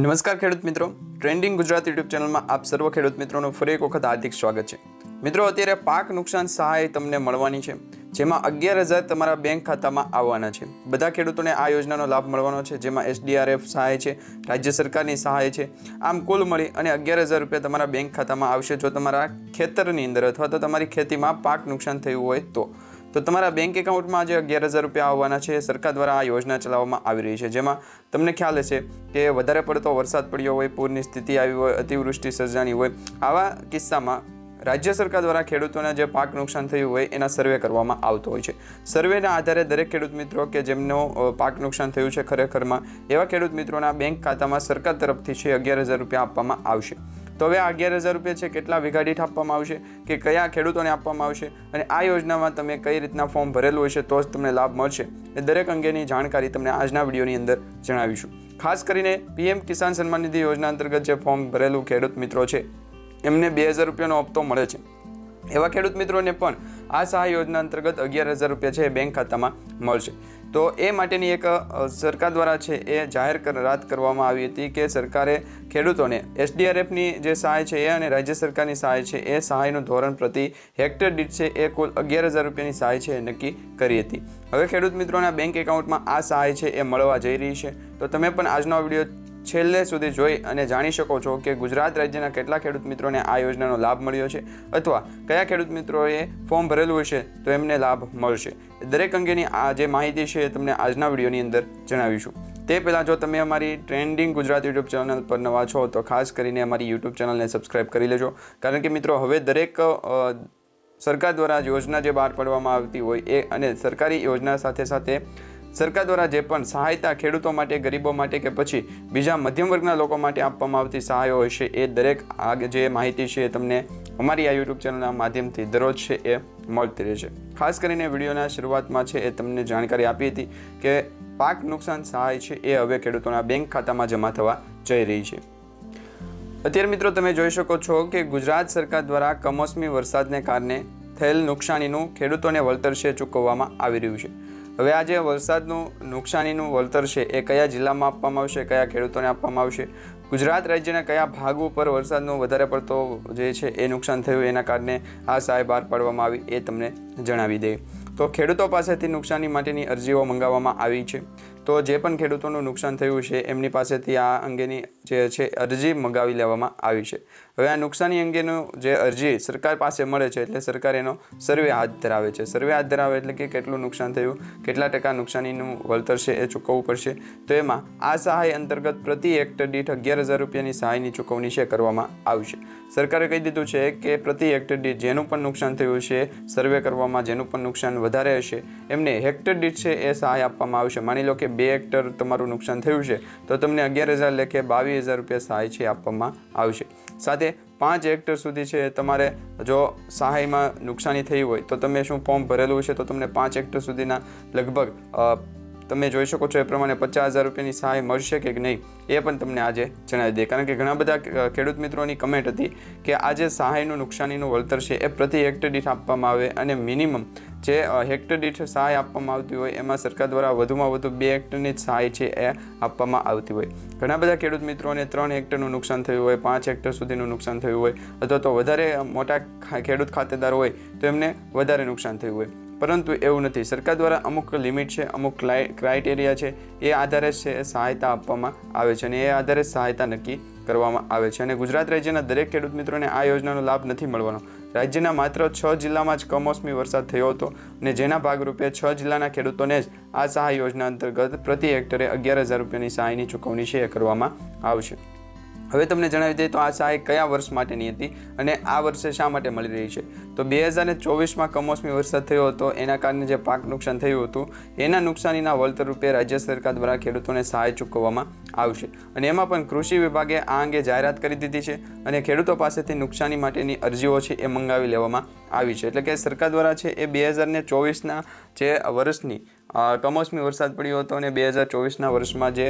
નમસ્કાર ખેડૂત મિત્રો. ટ્રેન્ડિંગ ગુજરાત યુટ્યુબ ચેનલમાં આપ સર્વ ખેડૂત મિત્રોનું ફરી એક વખત હાર્દિક સ્વાગત છે. મિત્રો, અત્યારે પાક નુકસાન સહાય તમને મળવાની છે. જેમાં અગિયાર હજાર તમારા બેંક ખાતામાં આવવાના છે. બધા ખેડૂતોને આ યોજનાનો લાભ મળવાનો છે, જેમાં એસડીઆરએફ સહાય છે, રાજ્ય સરકારની સહાય છે. આમ કુલ મળી અને અગિયાર હજાર રૂપિયા તમારા બેંક ખાતામાં આવશે. જો તમારા ખેતરની અંદર અથવા તો તમારી ખેતીમાં પાક નુકસાન થયું હોય તો. તો તમારા બેંક એકાઉન્ટમાં આજે અગિયાર હજાર રૂપિયા આવવાના છે. સરકાર દ્વારા આ યોજના ચલાવવામાં આવી રહી છે. જેમાં તમને ખ્યાલ હશે કે વધારે પડતો વરસાદ પડ્યો હોય, પૂરની સ્થિતિ આવી હોય, અતિવૃષ્ટિ સર્જાણી હોય, આવા કિસ્સામાં રાજ્ય સરકાર દ્વારા ખેડૂતોના જે પાક નુકસાન થયું હોય, એના સર્વે કરવામાં આવતો હોય છે. સર્વેના આધારે દરેક ખેડૂત મિત્રો કે જેમનો પાક નુકસાન થયું છે ખરેખરમાં, એવા ખેડૂત મિત્રોના બેંક ખાતામાં સરકાર તરફથી છે અગિયાર હજાર રૂપિયા આપવામાં આવશે. તો હવે અગિયાર હજાર રૂપિયા છે, કેટલા વીઘા દીઠ આપવામાં આવશે કે કયા ખેડૂતોને આપવામાં આવશે અને આ યોજનામાં તમે કઈ રીતના ફોર્મ ભરેલું હશે તો જ તમને લાભ મળશે. એ દરેક અંગેની જાણકારી તમને આજના વિડીયોની અંદર જણાવીશું. ખાસ કરીને પીએમ કિસાન સન્માન નિધિ યોજના અંતર્ગત જે ફોર્મ ભરેલું ખેડૂત મિત્રો છે, એમને બે હજાર રૂપિયાનો હપ્તો મળે છે. એવા ખેડૂત મિત્રોને પણ આ સહાય યોજના અંતર્ગત અગિયાર હજાર રૂપિયા છે એ બેંક ખાતામાં મળશે. તો એ માટેની એક સરકાર દ્વારા છે એ જાહેર રાત કરવામાં આવી હતી કે સરકારે ખેડૂતોને એસડીઆરએફની જે સહાય છે એ અને રાજ્ય સરકારની સહાય છે એ સહાયનું ધોરણ પ્રતિ હેક્ટર દીઠ છે એ કુલ અગિયાર હજાર રૂપિયાની સહાય છે એ નક્કી કરી હતી. હવે ખેડૂત મિત્રોના બેંક એકાઉન્ટમાં આ સહાય છે એ મળવા જઈ રહી છે. તો તમે પણ આજનો વીડિયો છેલ્લે સુધી જોઈ અને જાણી શકો છો કે ગુજરાત રાજ્યના કેટલા ખેડૂત મિત્રોને આ યોજનાનો લાભ મળ્યો છે અથવા કયા ખેડૂત મિત્રોએ ફોર્મ ભરેલું હશે તો એમને લાભ મળશે. દરેક અંગેની આ જે માહિતી છે એ તમને આજના વિડીયોની અંદર જણાવીશું. તે પહેલાં જો તમે અમારી ટ્રેન્ડિંગ ગુજરાત યુટ્યુબ ચેનલ પર નવા છો તો ખાસ કરીને અમારી યુટ્યુબ ચેનલને સબસ્ક્રાઈબ કરી લેજો. કારણ કે મિત્રો, હવે દરેક સરકાર દ્વારા યોજના જે બહાર પાડવામાં આવતી હોય એ અને સરકારી યોજના સાથે સાથે સરકાર દ્વારા જે પણ સહાયતા ખેડૂતો માટે, ગરીબો માટે કે પછી બીજા મધ્યમ વર્ગના લોકો માટે આપવામાં આવતી સહાયો હોય છે, એ દરેક આ જે માહિતી છે એ તમને અમારી આ યુટ્યુબ ચેનલના માધ્યમથી દરરોજ છે એ મળતી રહેશે ખાસ કરીને વિડીયોના શરૂઆતમાં છે એ તમને જાણકારી આપી હતી કે પાક નુકસાન સહાય છે એ હવે ખેડૂતોના બેંક ખાતામાં જમા થવા જઈ રહી છે. અત્યારે મિત્રો તમે જોઈ શકો છો કે ગુજરાત સરકાર દ્વારા કમોસમી વરસાદને કારણે થયેલ નુકસાનીનું ખેડૂતોને વળતર છે ચૂકવવામાં આવી રહ્યું છે. હવે આ જે વરસાદનું નુકસાનીનું વળતર છે, એ કયા જિલ્લામાં આપવામાં આવશે, કયા ખેડૂતોને આપવામાં આવશે? ગુજરાત રાજ્યના કયા ભાગ ઉપર વરસાદનો વધારે પડતો જે છે, એ નુકસાન થયું, એના કારણે આ સહાય બહાર પાડવામાં આવી, એ તમને જણાવી દે તો ખેડૂતો પાસેથી નુકસાની માટેની અરજીઓ મંગાવવામાં આવી છે. તો જે પણ ખેડૂતોનું નુકસાન થયું છે, એમની પાસેથી આ અંગેની જે છે, અરજી મંગાવી લેવામાં આવી છે. હવે આ નુકસાની અંગેનું જે અરજી સરકાર પાસે મળે છે, એટલે સરકાર એનો સર્વે હાથ ધરાવે છે. સર્વે હાથ ધરાવે એટલે કે કેટલું નુકસાન થયું, કેટલા ટકા નુકસાનીનું વળતર છે એ ચૂકવવું પડશે. તો એમાં આ સહાય અંતર્ગત પ્રતિ હેક્ટર દીઠ અગિયાર હજાર રૂપિયાની સહાયની ચૂકવણી છે કરવામાં આવશે સરકારે કહી દીધું છે કે પ્રતિ હેક્ટર દીઠ જેનું પણ નુકસાન થયું છે, સર્વે કરવામાં જેનું પણ નુકસાન વધારે હશે, એમને હેક્ટર દીઠ છે એ સહાય આપવામાં આવશે. માની લો કે બે હેક્ટર તમારું નુકસાન થયું છે, તો તમને અગિયાર હજાર લેખે બાવીસ હજાર રૂપિયા સહાય છે આપવામાં આવશે. સાથે પાંચ હેક્ટર સુધી છે તમારે જો સહાયમાં નુકસાની થઈ હોય, તો તમે શું ફોર્મ ભરેલું છે, તો તમને પાંચ હેક્ટર સુધીના લગભગ તમે જોઈ શકો છો એ પ્રમાણે પચાસ હજાર રૂપિયાની સહાય મળશે કે નહીં, એ પણ તમને આજે જણાવી દે કારણ કે ઘણા બધા ખેડૂત મિત્રોની કમેન્ટ હતી કે આજે સહાયનું નુકસાનીનું વળતર છે એ પ્રતિ હેક્ટર દીઠ આપવામાં આવે અને મિનિમમ જે હેક્ટર દીઠ સહાય આપવામાં આવતી હોય, એમાં સરકાર દ્વારા વધુમાં વધુ બે હેક્ટરની જ સહાય છે એ આપવામાં આવતી હોય. ઘણા બધા ખેડૂત મિત્રોને ત્રણ હેક્ટરનું નુકસાન થયું હોય, પાંચ હેક્ટર સુધીનું નુકસાન થયું હોય, અથવા તો વધારે મોટા ખેડૂત ખાતેદાર હોય, તો એમને વધારે નુકસાન થયું હોય. પરંતુ એવું નથી. સરકાર દ્વારા અમુક લિમિટ છે, અમુક ક્રાઇટેરિયા છે, એ આધારે છે, સહાયતા આપવામાં આવે છે અને એ આધારે સહાયતા નક્કી કરવામાં આવે છે. અને ગુજરાત રાજ્યના દરેક ખેડૂત મિત્રોને આ યોજનાનો લાભ નથી મળવાનો. રાજ્યના માત્ર છ જિલ્લામાં જ કમોસમી વરસાદ થયો હતો અને જેના ભાગરૂપે છ જિલ્લાના ખેડૂતોને જ આ સહાય યોજના અંતર્ગત પ્રતિ હેક્ટરે અગિયાર હજાર રૂપિયાની સહાયની ચૂકવણી એ કરવામાં આવશે. હવે તમને જણાવી દઈએ તો આ સહાય કયા વર્ષ માટેની હતી અને આ વર્ષે શા માટે મળી રહી છે? તો બે હજાર ચોવીસમાં કમોસમી વરસાદ થયો હતો, એના કારણે જે પાક નુકસાન થયું હતું, એના નુકસાનીના વળતર રૂપે રાજ્ય સરકાર દ્વારા ખેડૂતોને સહાય ચૂકવવામાં આવશે. અને એમાં પણ કૃષિ વિભાગે આ અંગે જાહેરાત કરી દીધી છે અને ખેડૂતો પાસેથી નુકસાની માટેની અરજીઓ છે એ મંગાવી લેવામાં આવી છે. એટલે કે સરકાર દ્વારા છે એ બે હજાર ચોવીસના જે વર્ષની કમોસમી વરસાદ પડ્યો હતો અને બે હજાર ચોવીસના વર્ષમાં જે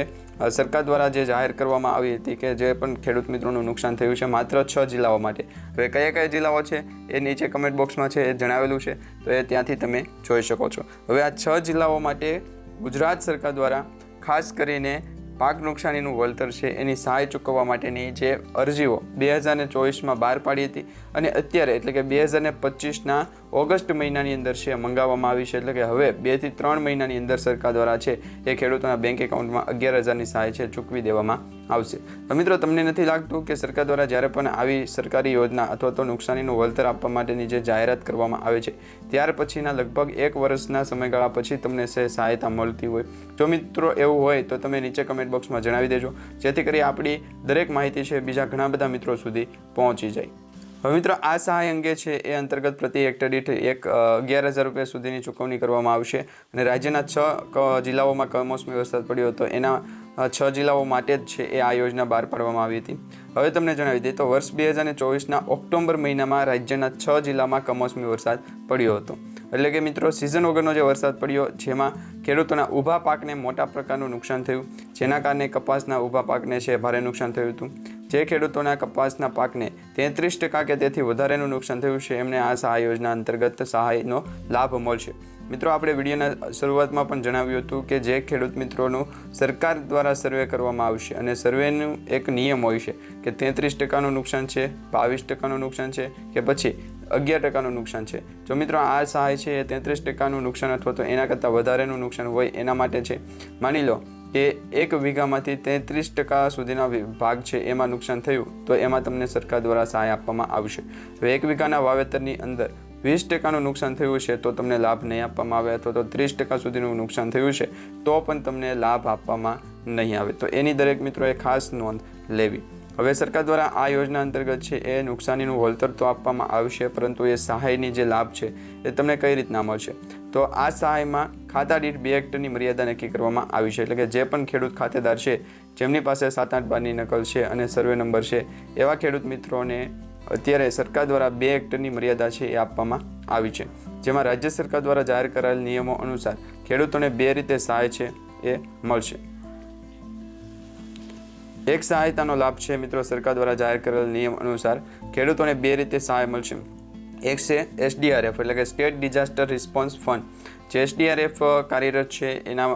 સરકાર દ્વારા જે જાહેર કરવામાં આવી હતી કે જે પણ ખેડૂત મિત્રોનું નુકસાન થયું છે માત્ર છ જિલ્લાઓ માટે. હવે કયા કયા જિલ્લાઓ છે એ નીચે કમેન્ટ બોક્સમાં છે એ જણાવેલું છે, તો એ ત્યાંથી તમે જોઈ શકો છો. હવે આ છ જિલ્લાઓ માટે ગુજરાત સરકાર દ્વારા ખાસ કરીને પાક નુકસાનીનું વળતર છે, એની સહાય ચૂકવવા માટેની જે અરજીઓ બે હજાર ને ચોવીસમાં બહાર પાડી હતી અને અત્યારે એટલે કે બે હજાર ને પચીસના ઓગસ્ટ મહિનાની અંદર છે, મંગાવવામાં આવી છે. એટલે કે હવે બેથી ત્રણ મહિનાની અંદર સરકાર દ્વારા છે, એ ખેડૂતોના બેંક એકાઉન્ટમાં અગિયાર હજારની સહાય છે, ચૂકવી દેવામાં આવશે. તો મિત્રો, તમને નથી લાગતું કે સરકાર દ્વારા જ્યારે પણ આવી સરકારી યોજના અથવા તો નુકસાનીનું વળતર આપવા માટેની જે જાહેરાત કરવામાં આવે છે, ત્યાર પછીના લગભગ એક વર્ષના સમયગાળા પછી તમને સે સહાયતા મળતી હોય. જો મિત્રો એવું હોય તો તમે નીચે કમેન્ટ બોક્સમાં જણાવી દેજો, જેથી કરી આપણી દરેક માહિતી છે બીજા ઘણા બધા મિત્રો સુધી પહોંચી જાય. હવે મિત્રો, આ સહાય અંગે છે એ અંતર્ગત પ્રતિ હેક્ટર દીઠ એક અગિયાર હજાર રૂપિયા સુધીની ચૂકવણી કરવામાં આવશે. અને રાજ્યના છ જિલ્લાઓમાં કમોસમી વરસાદ પડ્યો હતો. એના છ જિલ્લાઓ માટે જ છે એ આ યોજના બહાર પાડવામાં આવી હતી. હવે તમને જણાવી દઈએ તો વર્ષ બે હજાર ચોવીસના ઓક્ટોબર મહિનામાં રાજ્યના છ જિલ્લામાં કમોસમી વરસાદ પડ્યો હતો. એટલે કે મિત્રો સિઝન વગરનો જે વરસાદ પડ્યો, જેમાં ખેડૂતોના ઊભા પાકને મોટા પ્રકારનું નુકસાન થયું, જેના કારણે કપાસના ઊભા પાકને છે ભારે નુકસાન થયું હતું. જે ખેડૂતોના કપાસના પાકને તેત્રીસ ટકા કે તેથી વધારેનું નુકસાન થયું છે, એમને આ સહાય યોજના અંતર્ગત સહાયનો લાભ મળશે. મિત્રો, આપણે વિડીયોના શરૂઆતમાં પણ જણાવ્યું હતું કે જે ખેડૂત મિત્રોનું સરકાર દ્વારા સર્વે કરવામાં આવશે અને સર્વેનું એક નિયમ હોય છે કે તેત્રીસ ટકાનું નુકસાન છે, બાવીસ ટકાનું નુકસાન છે કે પછી અગિયાર ટકાનું નુકસાન છે. જો મિત્રો, આ સહાય છે એ તેત્રીસ ટકાનું નુકસાન અથવા તો એના કરતાં વધારેનું નુકસાન હોય એના માટે છે. માની લો કે એક વીઘામાંથી તેત્રીસ ટકા સુધીના ભાગ છે, એમાં નુકસાન થયું, તો એમાં તમને સરકાર દ્વારા સહાય આપવામાં આવશે. હવે એક વીઘાના વાવેતરની અંદર વીસ ટકાનું નુકસાન થયું છે, તો તમને લાભ નહીં આપવામાં આવે, અથવા તો ત્રીસ ટકા સુધીનું નુકસાન થયું છે, તો પણ તમને લાભ આપવામાં નહીં આવે. તો એની દરેક મિત્રોએ ખાસ નોંધ લેવી. હવે સરકાર દ્વારા આ યોજના અંતર્ગત છે એ નુકસાનીનું વળતર તો આપવામાં આવશે, પરંતુ એ સહાયની જે લાભ છે એ તમને કઈ રીતના મળશે? તો આ સહાયમાં ખાતા દીઠ બે હેક્ટરની મર્યાદા નક્કી કરવામાં આવી છે, એટલે કે જે પણ ખેડૂત ખાતેદાર છે, જેમની પાસે સાત આઠ બારની નકલ છે અને સર્વે નંબર છે, એવા ખેડૂત મિત્રોને અત્યારે સરકાર દ્વારા બે હેક્ટરની મર્યાદા છે એ આપવામાં આવી છે. જેમાં રાજ્ય સરકાર દ્વારા જાહેર કરાયેલ નિયમો અનુસાર ખેડૂતોને બે રીતે સહાય છે એ મળશે. એક સહાયતાનો લાભ છે મિત્રો સરકાર દ્વારા જાહેર કરેલ નિયમ અનુસાર ખેડૂતોને બે રીતે સહાય મળશે. એક છે એસડીઆરએફ, એટલે કે સ્ટેટ ડિઝાસ્ટર રિસ્પોન્સ ફંડ. જે એસડીઆરએફ કાર્યરત છે, એના,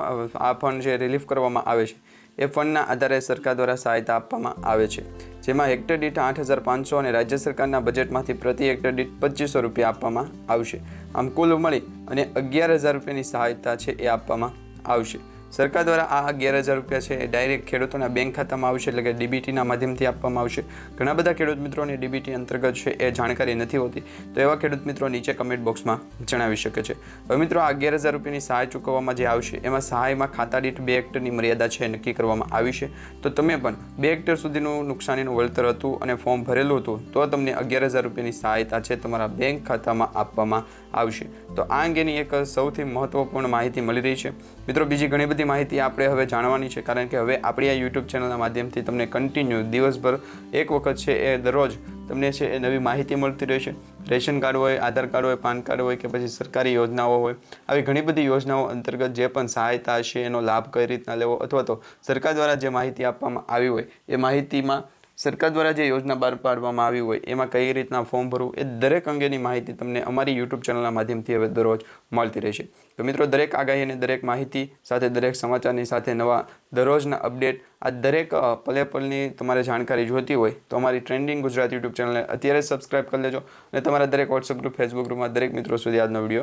આ ફંડ છે રિલીફ કરવામાં આવે છે, એ ફંડના આધારે સરકાર દ્વારા સહાયતા આપવામાં આવે છે. જેમાં હેક્ટર દીઠ આઠ હજાર પાંચસો અને રાજ્ય સરકારના બજેટમાંથી પ્રતિ હેક્ટર દીઠ પચીસો રૂપિયા આપવામાં આવશે. આમ કુલ મળી અને અગિયાર હજાર રૂપિયાની સહાયતા છે એ આપવામાં આવશે. સરકાર દ્વારા આ અગિયાર હજાર રૂપિયા છે એ ડાયરેક્ટ ખેડૂતોના બેંક ખાતામાં આવશે એટલે કે ડીબીટીના માધ્યમથી આપવામાં આવશે. ઘણા બધા ખેડૂત મિત્રોને ડીબીટી અંતર્ગત છે એ જાણકારી નથી હોતી. તો એવા ખેડૂત મિત્રો નીચે કમેન્ટ બોક્સમાં જણાવી શકે છે. હવે મિત્રો આ અગિયાર હજાર રૂપિયાની સહાય ચૂકવવામાં જે આવશે, એમાં સહાયમાં ખાતા દીઠ બે હેક્ટરની મર્યાદા છે નક્કી કરવામાં આવી છે. તો તમે પણ બે હેક્ટર સુધીનું નુકસાનીનું વળતર હતું અને ફોર્મ ભરેલું હતું, તો તમને અગિયાર હજાર રૂપિયાની સહાયતા છે તમારા બેંક ખાતામાં આપવામાં આવશે. તો આ અંગેની એક સૌથી મહત્વપૂર્ણ માહિતી મળી રહી છે. મિત્રો, બીજી ઘણી બધી માહિતી આપણે હવે જાણવાની છે, કારણ કે હવે આપણી આ યુટ્યુબ ચેનલના માધ્યમથી તમને કન્ટિન્યુ દિવસભર એક વખત છે એ દરરોજ તમને છે એ નવી માહિતી મળતી રહેશે. રેશન કાર્ડ હોય, આધાર કાર્ડ હોય, પાન કાર્ડ હોય કે પછી સરકારી યોજનાઓ હોય, આવી ઘણી બધી યોજનાઓ અંતર્ગત જે પણ સહાયતા હશે એનો લાભ કઈ રીતના લેવો અથવા તો સરકાર દ્વારા જે માહિતી આપવામાં આવી હોય, એ માહિતીમાં સરકાર દ્વારા જે યોજના બહાર પાડવામાં આવી હોય, એમાં કઈ રીતના ફોર્મ ભરવું, એ દરેક અંગેની માહિતી તમને અમારી યુટ્યુબ ચેનલના માધ્યમથી હવે દરરોજ મળતી રહેશે. તો મિત્રો, દરેક આગાહી અને દરેક માહિતી સાથે, દરેક સમાચારની સાથે નવા દરરોજના અપડેટ આ દરેક પલે પલની તમારે જાણકારી જોઈતી હોય, તો અમારી ટ્રેન્ડિંગ ગુજરાત યુટ્યુબ ચેનલને અત્યારે સબસ્ક્રાઇબ કરી લેજો અને તમારા દરેક વોટ્સઅપ ગ્રુપ ફેસબુક ગ્રુપમાં દરેક મિત્રો સુધી આજનો વીડિયો